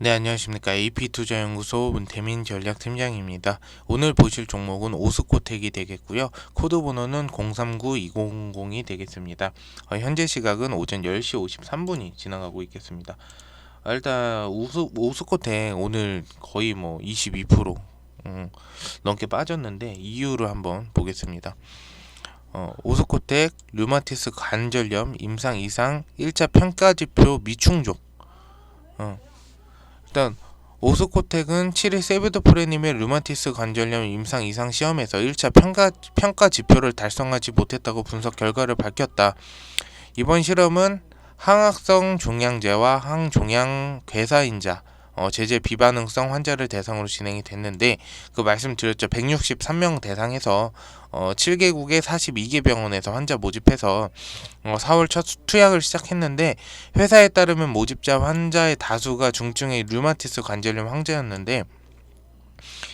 네, 안녕하십니까. AP투자연구소 문태민 전략팀장입니다. 오늘 보실 종목은 오스코텍이 되겠고요. 코드 번호는 039200이 되겠습니다. 어, 현재 시각은 오전 10시 53분이 지나가고 있겠습니다. 아, 일단 우스, 오스코텍 오늘 거의 뭐 22% 음, 넘게 빠졌는데 이유를 한번 보겠습니다. 어, 오스코텍 류마티스 관절염 임상 이상 1차 평가 지표 미충족 어, 일단 오스코텍은 7일 세비도프레님의 류마티스 관절염 임상 이상 시험에서 1차 평가, 평가 지표를 달성하지 못했다고 분석 결과를 밝혔다. 이번 실험은 항악성 종양제와 항종양 괴사인자 어, 제재 비반응성 환자를 대상으로 진행이 됐는데 그 말씀드렸죠 163명 대상에서 어, 7개국의 42개 병원에서 환자 모집해서 어, 4월 첫 투약을 시작했는데 회사에 따르면 모집자 환자의 다수가 중증의 류마티스 관절염 환자였는데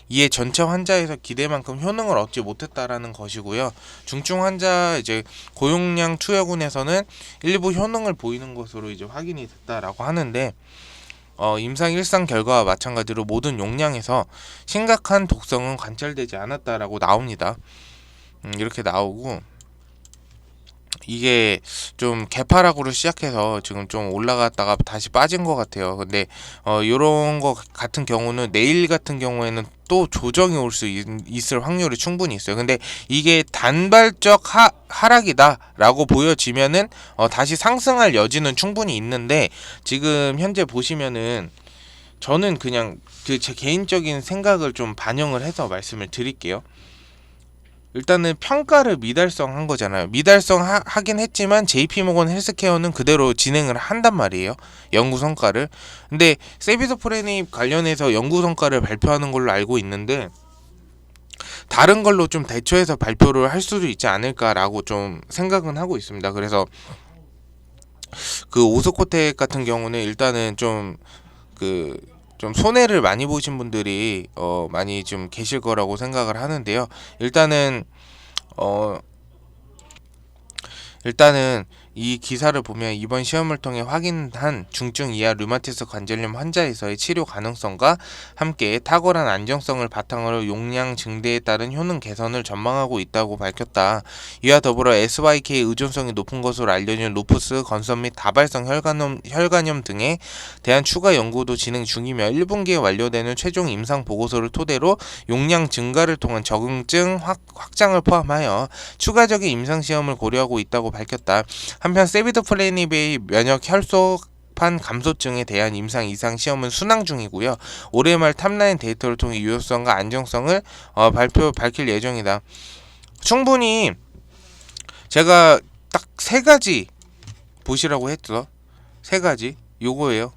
이에 전체 환자에서 기대만큼 효능을 얻지 못했다라는 것이고요. 중증 환자 이제 고용량 투여군에서는 일부 효능을 보이는 것으로 이제 확인이 됐다라고 하는데 어, 임상 일상 결과와 마찬가지로 모든 용량에서 심각한 독성은 관찰되지 않았다라고 나옵니다. 음, 이렇게 나오고 이게 좀 개파락으로 시작해서 지금 좀 올라갔다가 다시 빠진 것 같아요. 근데 어 요런 거 같은 경우는 내일 같은 경우에는 또 조정이 올 수 있을 확률이 충분히 있어요. 근데 이게 단발적 하, 하락이다라고 보여지면은 어 다시 상승할 여지는 충분히 있는데 지금 현재 보시면은 저는 그냥 그 제 개인적인 생각을 좀 반영을 해서 말씀을 드릴게요. 일단은 평가를 미달성한 거잖아요. 미달성 하, 긴 했지만 JP모건 헬스케어는 그대로 진행을 한단 말이에요. 연구 성과를. 근데 세비소프레닙 관련해서 연구 성과를 발표하는 걸로 알고 있는데 다른 걸로 좀 대처해서 발표를 할 수도 있지 않을까라고 좀 생각은 하고 있습니다. 그래서 그 오스코텍 같은 경우는 일단은 좀그 좀 손해를 많이 보신 분들이 어 많이 좀 계실 거라고 생각을 하는데요. 일단은 어 일단은 이 기사를 보면 이번 시험을 통해 확인한 중증 이하 류마티스 관절염 환자에서의 치료 가능성과 함께 탁월한 안정성을 바탕으로 용량 증대에 따른 효능 개선을 전망하고 있다고 밝혔다. 이와 더불어 SYK 의존성이 높은 것으로 알려진 루푸스, 건선 및 다발성 혈관염, 혈관염 등에 대한 추가 연구도 진행 중이며 1분기에 완료되는 최종 임상 보고서를 토대로 용량 증가를 통한 적응증 확, 확장을 포함하여 추가적인 임상 시험을 고려하고 있다고 밝혔다. 한편 세비드 플레니베이 면역 혈소 판 감소증에 대한 임상 이상 시험은 순항 중이고요. 올해 말 탑라인 데이터를 통해 유효성과 안정성을 어, 발표 밝힐 예정이다. 충분히 제가 딱 세 가지 보시라고 했죠. 세 가지 요거예요.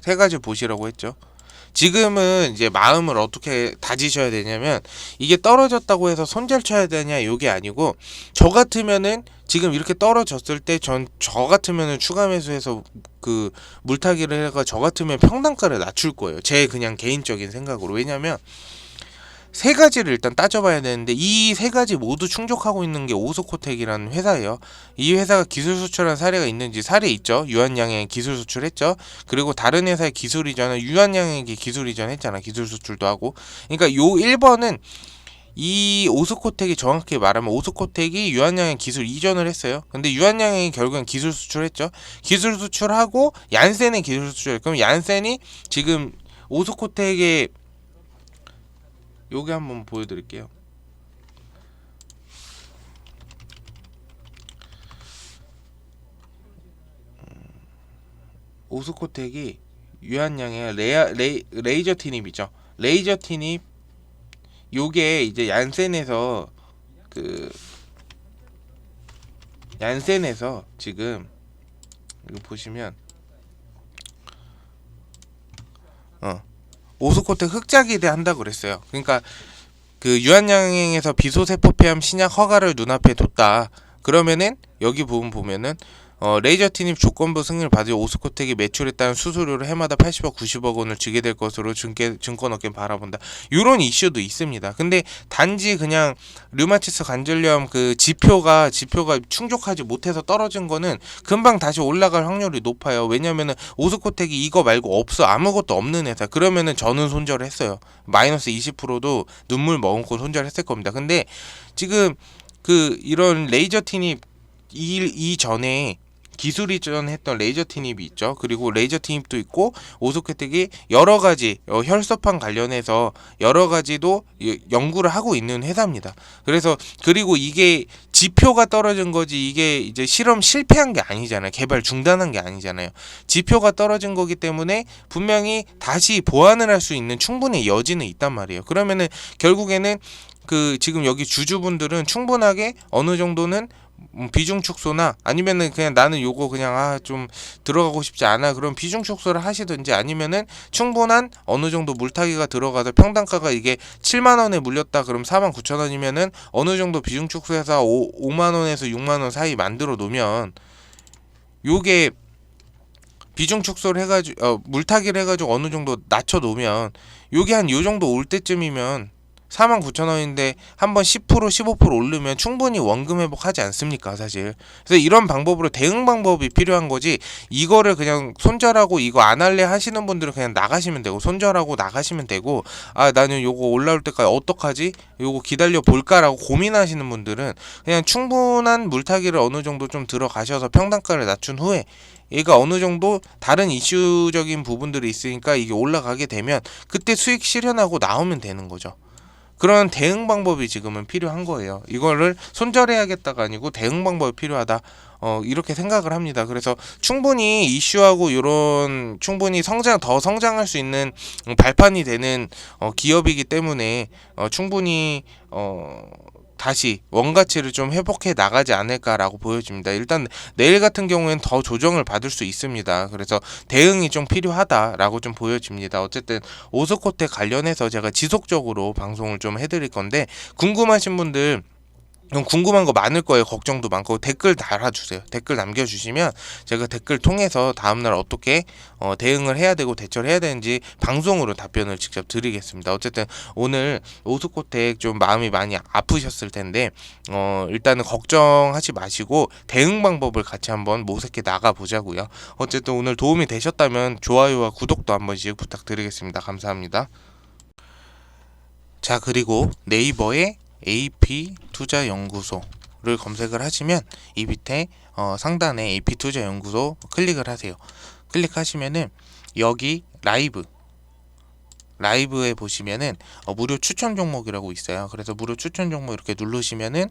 세 가지 보시라고 했죠. 지금은 이제 마음을 어떻게 다지셔야 되냐면 이게 떨어졌다고 해서 손절 쳐야 되냐 요게 아니고 저 같으면은 지금 이렇게 떨어졌을 때 전 저 같으면은 추가 매수해서 그 물타기를 해가 저 같으면 평단가를 낮출 거예요. 제 그냥 개인적인 생각으로 왜냐면 세 가지를 일단 따져봐야 되는데 이 세 가지 모두 충족하고 있는 게 오소코텍이라는 회사예요. 이 회사가 기술 수출한 사례가 있는지 사례 있죠. 유한양에 기술 수출했죠. 그리고 다른 회사의 기술 이전은 유한양에게 기술 이전했잖아. 기술 수출도 하고. 그러니까 요 1번은 이 오스코텍이 정확히 말하면 오스코텍이 유한양의 기술 이전을 했어요. 근데 유한양이 결국엔 기술 수출했죠. 기술 수출하고 얀센의 기술 수출. 그럼 얀센이 지금 오스코텍의 요게 한번 보여드릴게요. 음, 오스코텍이 유한양의 레아, 레, 레이저 티닙이죠. 레이저 티닙 요게 이제 얀센에서 그 얀센에서 지금 이거 보시면 어 오스코텍 흑자기대 한다고 그랬어요. 그러니까 그 유한양행에서 비소세포 폐암 신약 허가를 눈앞에 뒀다. 그러면은 여기 부분 보면은 어, 레이저 티닙 조건부 승인을 받을 오스코텍이 매출에 따른 수수료를 해마다 80억 90억 원을 주게 될 것으로 증권, 증권업계 바라본다. 이런 이슈도 있습니다. 근데 단지 그냥 류마티스 관절염 그 지표가 지표가 충족하지 못해서 떨어진 거는 금방 다시 올라갈 확률이 높아요. 왜냐면은 오스코텍이 이거 말고 없어 아무것도 없는 회사. 그러면은 저는 손절을 했어요. 마이너스 20%도 눈물 머금고 손절했을 겁니다. 근데 지금 그 이런 레이저 티닙 이, 이전에 기술 이전했던 레이저 티닙이 있죠. 그리고 레이저 티닙도 있고 오소케텍이 여러 가지 어, 혈소판 관련해서 여러 가지도 이- 연구를 하고 있는 회사입니다. 그래서 그리고 이게 지표가 떨어진 거지 이게 이제 실험 실패한 게 아니잖아요. 개발 중단한 게 아니잖아요. 지표가 떨어진 거기 때문에 분명히 다시 보완을 할 수 있는 충분히 여지는 있단 말이에요. 그러면은 결국에는 그 지금 여기 주주분들은 충분하게 어느 정도는 음, 비중 축소나 아니면은 그냥 나는 요거 그냥 아 좀 들어가고 싶지 않아. 그럼 비중 축소를 하시든지 아니면은 충분한 어느 정도 물타기가 들어가서 평당가가 이게 7만 원에 물렸다. 그럼 4만 9천 원이면은 어느 정도 비중 축소해서 5, 5만 원에서 6만 원 사이 만들어 놓으면 요게 비중 축소를 해가지고 어, 물타기를 해가지고 어느 정도 낮춰 놓으면 요게 한 요 정도 올 때쯤이면 4만 9천 원인데 한번 10% 15% 오르면 충분히 원금 회복하지 않습니까 사실 그래서 이런 방법으로 대응 방법이 필요한 거지 이거를 그냥 손절하고 이거 안 할래 하시는 분들은 그냥 나가시면 되고 손절하고 나가시면 되고 아 나는 요거 올라올 때까지 어떡하지 요거 기다려 볼까라고 고민하시는 분들은 그냥 충분한 물타기를 어느 정도 좀 들어가셔서 평단가를 낮춘 후에 얘가 어느 정도 다른 이슈적인 부분들이 있으니까 이게 올라가게 되면 그때 수익 실현하고 나오면 되는 거죠. 그런 대응 방법이 지금은 필요한 거예요. 이거를 손절해야겠다가 아니고 대응 방법이 필요하다. 어, 이렇게 생각을 합니다. 그래서 충분히 이슈하고 이런 충분히 성장 더 성장할 수 있는 음, 발판이 되는 어, 기업이기 때문에 어, 충분히 어, 다시 원가치를 좀 회복해 나가지 않을까라고 보여집니다. 일단 내일 같은 경우에는 더 조정을 받을 수 있습니다. 그래서 대응이 좀 필요하다라고 좀 보여집니다. 어쨌든 오스코텍 관련해서 제가 지속적으로 방송을 좀 해드릴 건데 궁금하신 분들 좀 궁금한 거 많을 거예요. 걱정도 많고 댓글 달아주세요. 댓글 남겨주시면 제가 댓글 통해서 다음날 어떻게 어, 대응을 해야 되고 대처를 해야 되는지 방송으로 답변을 직접 드리겠습니다. 어쨌든 오늘 오스코텍 좀 마음이 많이 아프셨을 텐데 어, 일단은 걱정하지 마시고 대응 방법을 같이 한번 모색해 나가 보자고요. 어쨌든 오늘 도움이 되셨다면 좋아요와 구독도 한 번씩 부탁드리겠습니다. 감사합니다. 자 그리고 네이버에 AP 투자 연구소를 검색을 하시면 이 밑에 어, 상단에 AP 투자 연구소 클릭을 하세요. 클릭하시면은 여기 라이브 라이브에 보시면은 어, 무료 추천 종목이라고 있어요. 그래서 무료 추천 종목 이렇게 누르시면은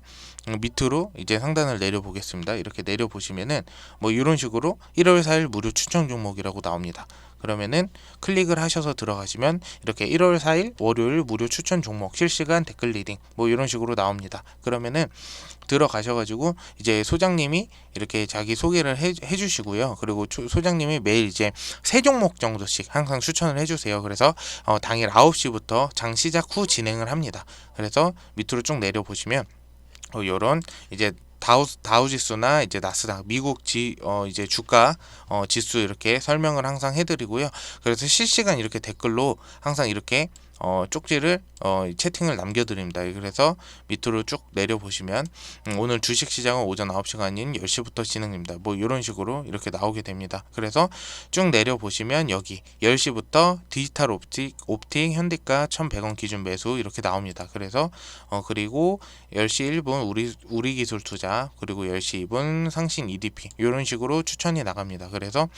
음, 밑으로 이제 상단을 내려 보겠습니다. 이렇게 내려 보시면은 뭐 이런 식으로 1월 4일 무료 추천 종목이라고 나옵니다. 그러면은 클릭을 하셔서 들어가시면 이렇게 1월 4일 월요일 무료 추천 종목 실시간 댓글 리딩 뭐 이런 식으로 나옵니다. 그러면은 들어가셔가지고 이제 소장님이 이렇게 자기 소개를 해, 해주시고요. 그리고 추- 소장님이 매일 이제 세 종목 정도씩 항상 추천을 해주세요. 그래서 어, 당일 9시부터 장 시작 후 진행을 합니다. 그래서 밑으로 쭉 내려 보시면 어, 요런 이제 다우 다우 지수나 이제 나스닥 미국 지 어 이제 주가 어 지수 이렇게 설명을 항상 해드리고요. 그래서 실시간 이렇게 댓글로 항상 이렇게 어 쪽지를 어 채팅을 남겨드립니다. 그래서 밑으로 쭉 내려 보시면 음, 오늘 주식 시장은 오전 9시가 아닌 10시부터 진행됩니다. 뭐 이런 식으로 이렇게 나오게 됩니다. 그래서 쭉 내려 보시면 여기 10시부터 디지털 옵틱 옵틱 현대가 1,100원 기준 매수 이렇게 나옵니다. 그래서 어 그리고 10시 1분 우리 우리 기술 투자 그리고 10시 2분 상신 EDP 이런 식으로 추천이 나갑니다. 그래서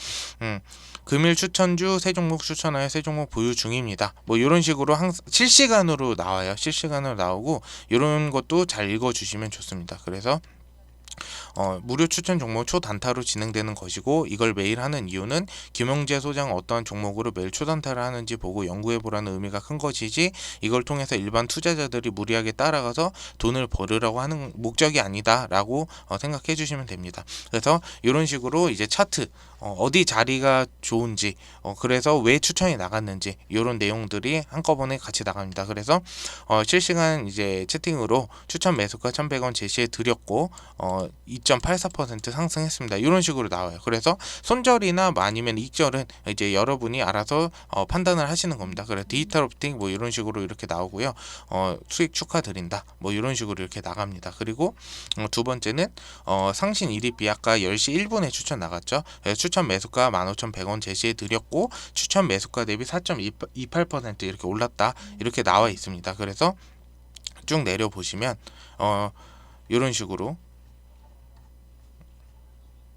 음, 금일 추천주 세 종목 추천하여 세 종목 보유 중입니다. 뭐 이런 식으로 항상 실시간으로 나와요. 실시간으로 나오고 이런 것도 잘 읽어 주시면 좋습니다. 그래서 어, 무료 추천 종목 초단타로 진행되는 것이고 이걸 매일 하는 이유는 김영재 소장 어떠한 종목으로 매일 초단타를 하는지 보고 연구해 보라는 의미가 큰 것이지 이걸 통해서 일반 투자자들이 무리하게 따라가서 돈을 벌으라고 하는 목적이 아니다라고 어, 생각해 주시면 됩니다. 그래서 이런 식으로 이제 차트 어, 어디 자리가 좋은지 어, 그래서 왜 추천이 나갔는지 이런 내용들이 한꺼번에 같이 나갑니다. 그래서 어, 실시간 이제 채팅으로 추천 매수가 1,100원 제시해 드렸고 어, 어 2.84% 상승했습니다. 이런 식으로 나와요. 그래서 손절이나 뭐 아니면 익절은 이제 여러분이 알아서 어 판단을 하시는 겁니다. 그래서 디지털 오프팅 뭐 이런 식으로 이렇게 나오고요. 어 수익 축하드린다. 뭐 이런 식으로 이렇게 나갑니다. 그리고 어, 두 번째는 어, 상신 1위 비아까 10시 1분에 추천 나갔죠. 추천 매수가 15,100원 제시해 드렸고 추천 매수가 대비 4.28% 이렇게 올랐다. 이렇게 나와 있습니다. 그래서 쭉 내려 보시면 어 이런 식으로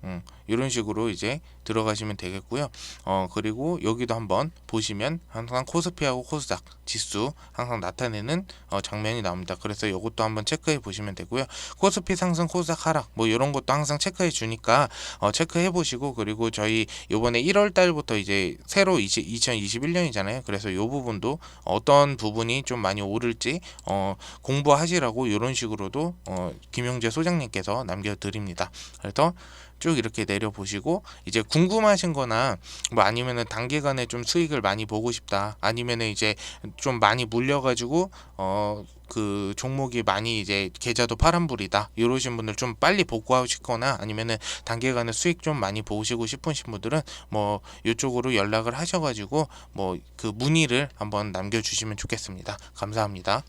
음, 이런 식으로 이제 들어가시면 되겠고요. 어 그리고 여기도 한번 보시면 항상 코스피하고 코스닥 지수 항상 나타내는 어, 장면이 나옵니다. 그래서 이것도 한번 체크해 보시면 되고요. 코스피 상승, 코스닥 하락 뭐 이런 것도 항상 체크해 주니까 어, 체크해 보시고 그리고 저희 요번에 1월 달부터 이제 새로 20, 2021년이잖아요. 그래서 요 부분도 어떤 부분이 좀 많이 오를지 어, 공부하시라고 이런 식으로도 어, 김용재 소장님께서 남겨드립니다. 그래서 쭉 이렇게 내려 보시고 이제 궁금하신 거나 뭐 아니면은 단기간에 좀 수익을 많이 보고 싶다 아니면은 이제 좀 많이 물려 가지고 어 그 종목이 많이 이제 계좌도 파란불이다 이러신 분들 좀 빨리 복구하시거나 아니면은 단기간에 수익 좀 많이 보시고 싶으신 분들은 뭐 이쪽으로 연락을 하셔가지고 뭐 그 문의를 한번 남겨주시면 좋겠습니다 감사합니다.